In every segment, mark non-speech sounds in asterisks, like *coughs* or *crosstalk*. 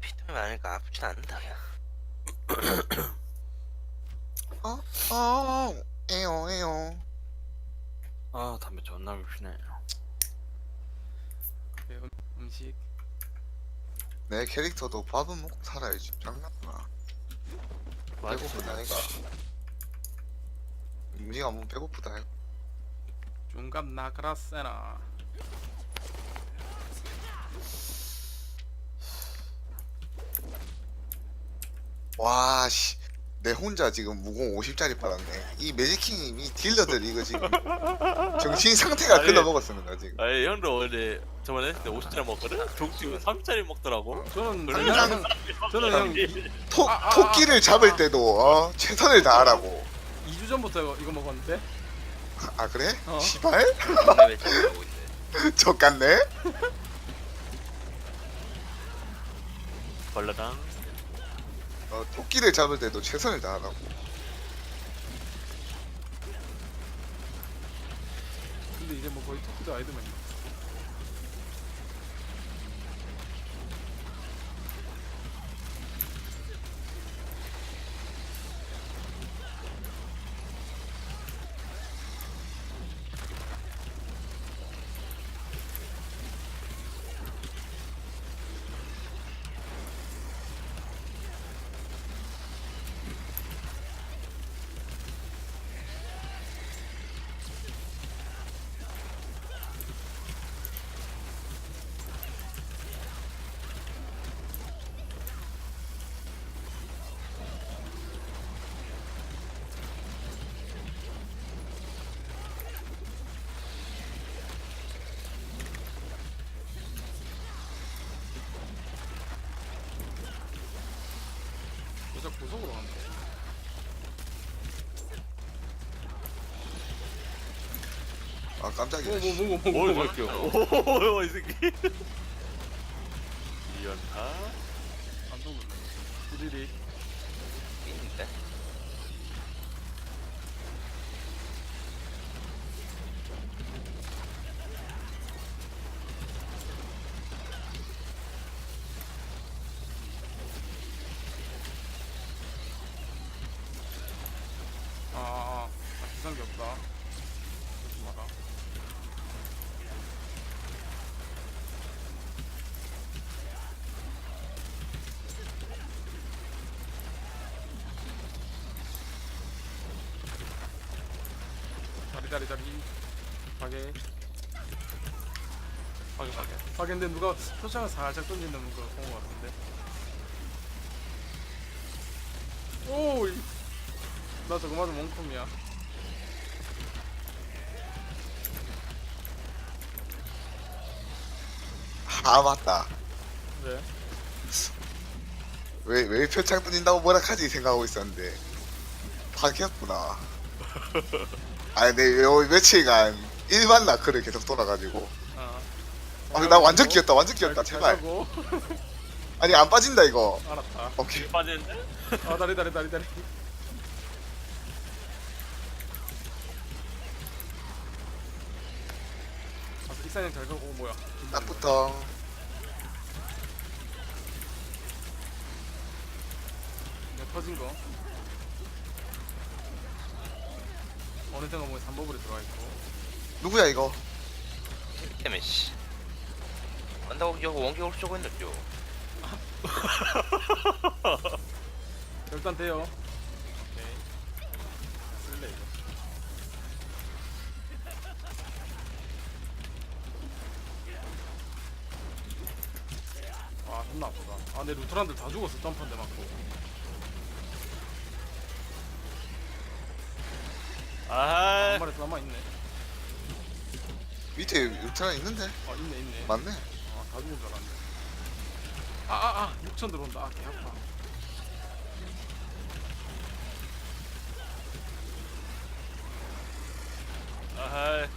피땀이 많으니까 아프진 않는다 야 *coughs* 어? 어? 에요 에요. 아 담배 존나 불피네. 네, 음- 음식. 내 캐릭터도 밥은 먹고 살아야지 장난구나. 배고프다 이가 니가 뭐 배고프다 이가 중갑 나그라세나 와 씨 내 혼자 지금 무공 50짜리 빨았네 이 매직킹 이 딜러들 이거 지금 정신 상태가 아니. 끊어먹었습니다 지금 아니 형도 원래 저번에 했을 때 50짜리 먹거든? 종지가 30짜리 먹더라고 저는 원래 그냥 저는 형 토, 아, 아, 토끼를 잡을 때도 어, 최선을 다하라고 2주 전부터 이거, 이거 먹었는데 아 그래? 어. 시발? 있네 *laughs* 족같네? 벌레당 어, 토끼를 잡을 때도 최선을 다하라고. 근데 이제 뭐 거의 토끼도 아이드만 여자 구석으로 간다 아 깜짝이야. 뭐뭐 씨. 뭐뭐 뭐. 뭘뭐 먹겨 오이 새끼. 이연타. 깜짝 놀랐네. 띠리리 있는데 아아아 아, 비싼 게 없다 그러지 마라 다리 다리 가게 확인 확인. 가게인데 누가 표창을 살짝 던지는 거본거 같은데. 오이. 나 저거 맞아 몽컴이야. 아 맞다. 왜? 왜, 왜 표창 던진다고 뭐라 하지 생각하고 있었는데. 바뀌었구나 *laughs* 아니 근데 요 며칠간 일반 나크를 계속 돌아가지고. 아, 아, 나 완전 끼었다 완전 끼었다 잘- 제발. 잘 가고. *laughs* 아니 안 빠진다 이거. 알았다. 오케이. 빠지는데? *laughs* 아 다리 다리 다리 다리. 아, 익산형 잘 가고 오 뭐야. 딱부터. 그냥 터진 거 어느 생각 보면 3버블에 들어가 있고. 누구야 이거? 때문에 씨. 안다고 여기 원기 올 쏘고 있는데요. 일단 돼요. 오케이. 쓸래 이거. *laughs* 아 존나 아프다. 아내 루트란들 다 죽었어 점프한대 맞고 아 한 마리 남아 있네. 밑에 유트란 있는데? 아 있네 있네. 맞네. 아다 죽은 줄 알았네. 아아 아 6천 들어온다. 아 개 아파. 아하.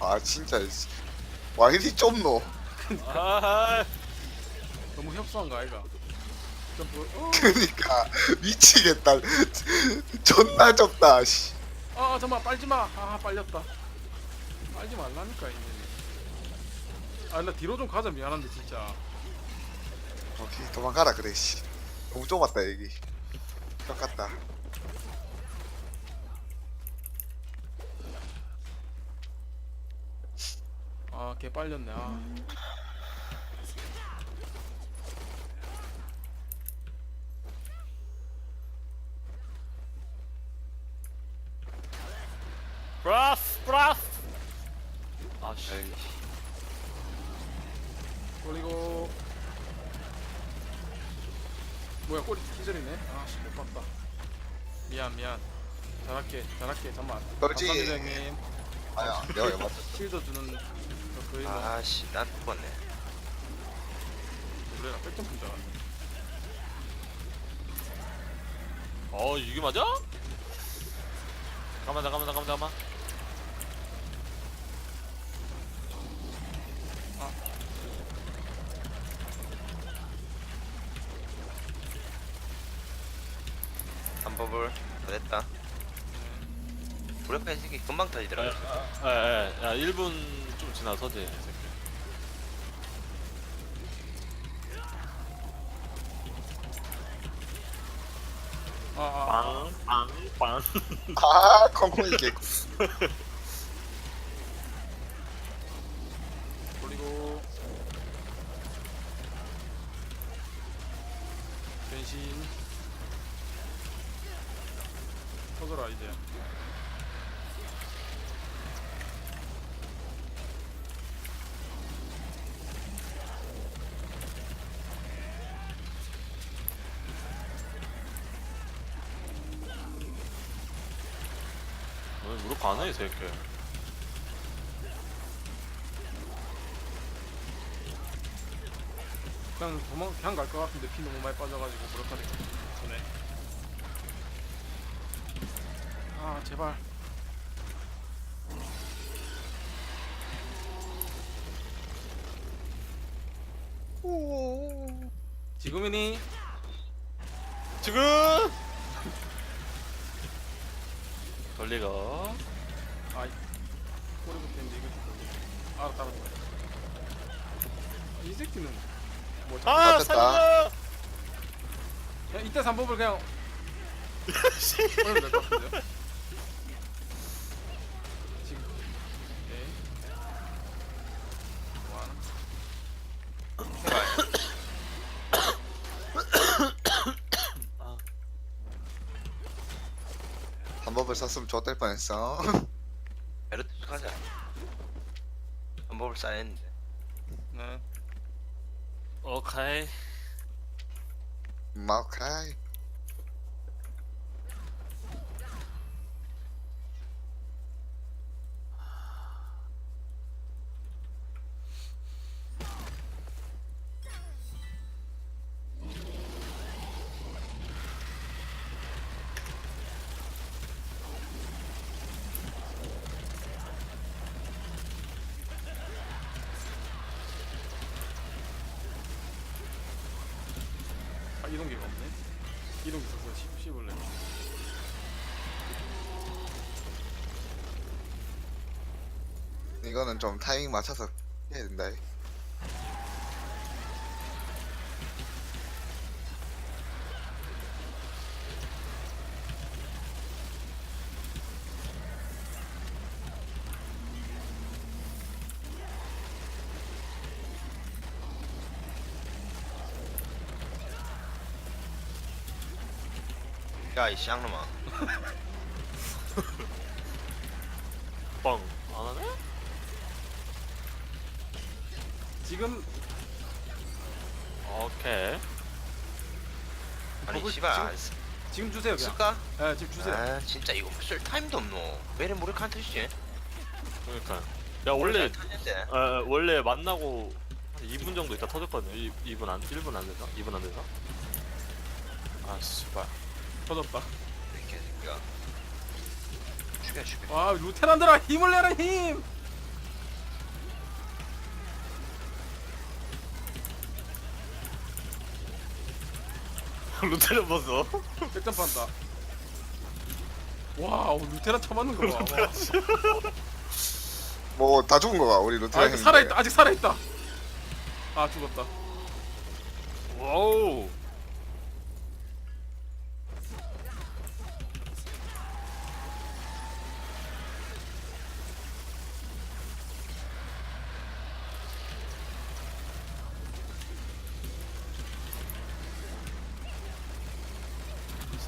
아 진짜. 씨. 와 이리 좁노 아하. 너무 협소한가 아이가? 점프 어. 그니까. 미치겠다. 존나 좁다 씨 아 아, 잠깐만 빨지마. 아 빨렸다. 빨지 말라니까 이제 아나 뒤로 좀 가자. 미안한데 진짜. 오케이 도망가라 그래 씨. 너무 좁았다 여기. 똑같다. 아 개 빨렸네. 아 브라스 브라스 아씨 돌리고 뭐야 꼬리 기절이네. 아씨 못 봤다. 미안 미안. 잘할게 잘할게. 잠만. 그렇지. 감사합니다 형님. 아야 내가 왜 맞다 쉴드 주는 저 그의 뭐 아씨 난 죽었네. 노래가 백점프 줄 알았네. 어 이게 맞아? 잠깐만 잠깐만 잠깐만 잠깐만 한 버블 다. 됐다 무력화 새끼 금방 터지더라 에에에 야 1분 좀 지나서지 이 새끼. 아 아 빵빵빵. 아 콩콩이 개돌 *laughs* 리고 변신 터져라 이제. 오늘 무릎 가네 이 새끼? 그냥 도망 그냥 갈 것 같은데 피 너무 많이 빠져가지고 그렇다니 손에 아 제발. 지금이니? 지금! 돌리고. 아이 꼬리부터 했는데 이거 좀 알았다 알았다 이 새끼는 뭐 자, 아. 살려 그냥 이때 3법을 그냥 *laughs* 꺼내면 될것 같은데요? 지금 오케이 원 한 법을 샀으면 좋될 뻔했어. *laughs* 베르트 가자. 한 버블 쌓였는데. 네. 오케이. 마오카이 이동기가 없네. 이동기 있어서 씹, 씹을래. 이거는 좀 타이밍 맞춰서 해야 된다 야 이 쌍놈아. 뻥 *laughs* 안하네? 지금 오케이. 아니 씨발. 지금- 안 쓰- 지금 주세요 그냥. 쓸까? 네 지금 주세요. 아 진짜 이거 쓸 타임도 없노. 왜 이래 무력화 터지지? 그러니까. 야 원래 터졌는데. 어, 원래 만나고 한 2분 정도 있다 터졌거든요. 2, 2분 안 1분 안 돼서? 2분 안 돼서? 아 씨발 터졌다. 죽여 죽여 와 루테란들아 힘을 내라 힘! *laughs* 루테를 벗어? 백점프 한다. 와우 루테란 쳐맞는 거봐. *laughs* *laughs* 뭐다 죽은 거가 우리 루트라 아직 살아있다. 아직 살아있다. 아 죽었다. 와우.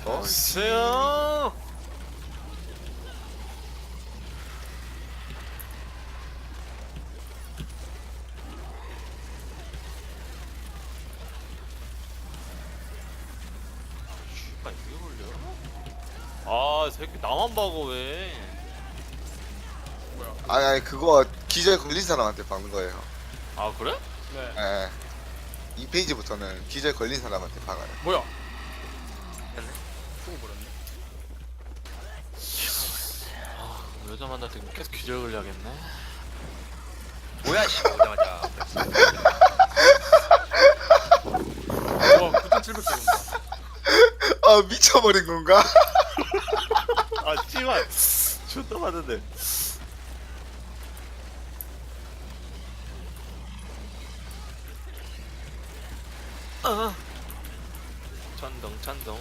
어? 세요. 아, 이게 걸려? 아, 새끼 나만 박어 왜? 뭐야? 아니 아니 그거 기절 걸린 사람한테 박는 거예요 아 그래? 네. 예. 이 페이지부터는 기절 걸린 사람한테 박아요 뭐야? 됐네. 죽어버렸네. 여자 만날 때 계속 기절 걸려야겠네. 뭐야 씨 오자마자 와 9,700개 온다. 아 미쳐버린 건가? 아, 씨발. 존나 많은데. 아. 천둥 천둥.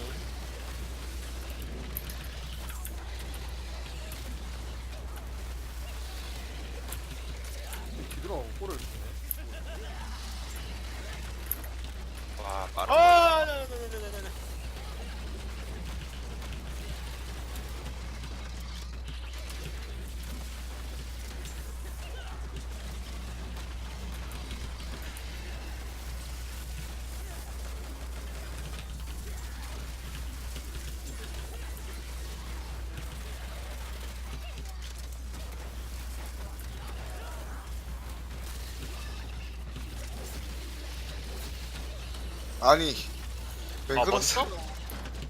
뒤들어가고 골을 주네. 와 빠르 아, 네, 네, 네, 네, 네, 네. 아니 왜 아, 그러세요?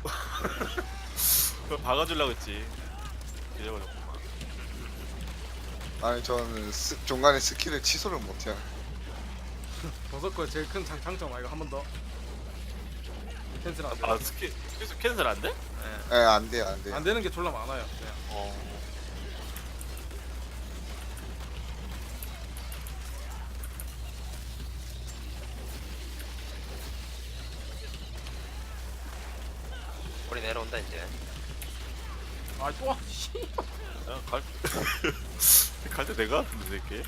*laughs* 그걸 박아주려고 했지. 기절걸렸구만. 아니 저는 스, 중간에 스킬을 취소를 못해요 버섯거의 제일 큰 장, 장점 아 이거 한 번 더. 캔슬 안 돼. 아, 스킬, 계속 캔슬 안 돼? 예 안 돼요 안 돼요 안 되는 게 졸라 많아요. 그냥. 어. 우리 내려 온다 이제. 아, 또 와, 씨. 야, 갈, *laughs* 갈 때 내가 하는데, 새끼.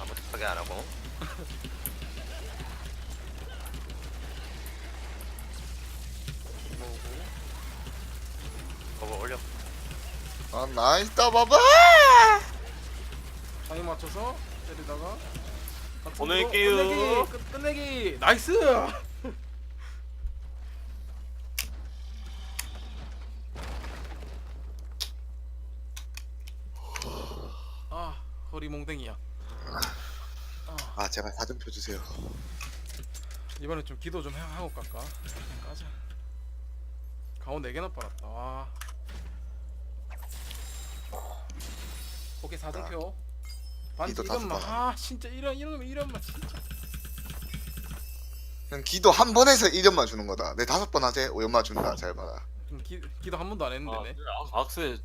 아무 하게 안 하고. 거버 올려. 아 나이스 봐봐! 장에 맞춰서 때리다가 보낼게요. 거 끝내기, 끝, 끝내기. 나이스! *laughs* 아 허리 몽댕이야. 아 제발 사전 펴주세요. 이번에 좀 기도 좀 해- 하고 갈까? 그냥 까자. 가온 4개나 빨았다. 와. 오케이 4등표 반지 기도 다섯 이런만 번. 아 진짜 이런 이런 이런만 진짜. 그냥 기도 한 번에서 1연만 주는 거다. 내 다섯 번 하재 5연만 준다. 잘 봐라. 좀 기, 기도 한 번도 안 아, 했는데 네. 악- 악세